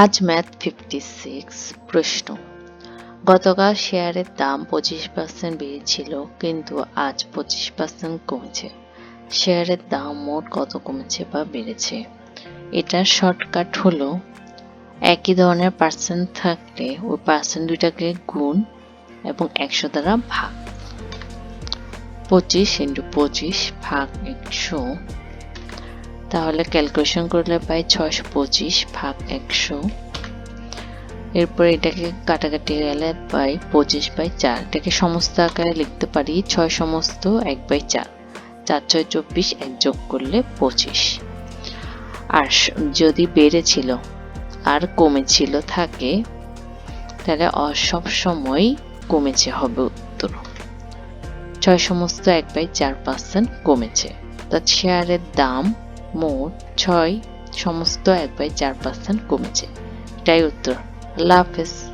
আজ math fifty six প্রশ্ন। গতকাল শেয়ারের দাম পঁচিশ পার্সেন্ট বেড়েছিল, কিন্তু আজ পঁচিশ পার্সেন্ট কমেছে। শেয়ারের দাম মোট কত কমেছে বা বেড়েছে? এটার শর্টকাট হলো, একই ধরনের পার্সেন্ট থাকলে ওই পার্সেন্ট দুইটাকে গুণ এবং একশো দ্বারা ভাগ। পঁচিশ ইন্টু পঁচিশ ভাগ একশো তাহলে ক্যালকুলেশন করলে পাই ছয়শো পঁচিশ ভাগ একশো। এরপর এটাকে কাটাকাটি গেলে পাই পঁচিশ বাই চার। এটাকে সমস্ত আকারে লিখতে পারি ছয় সমস্ত এক বাই চার। চার, ছয়, চব্বিশ, এক যোগ করলে পঁচিশ। আর যদি বেড়েছিল আর কমেছিল থাকে, তাহলে সব সময় কমেছে হবে উত্তর। ছয় সমস্ত এক বাই চার পার্সেন্ট কমেছে। তা শেয়ারের দাম মোট ছয় সমস্ত এক বাই চার পার্সেন্ট কমেছে। এটাই উত্তর। আল্লাহ হাফেজ।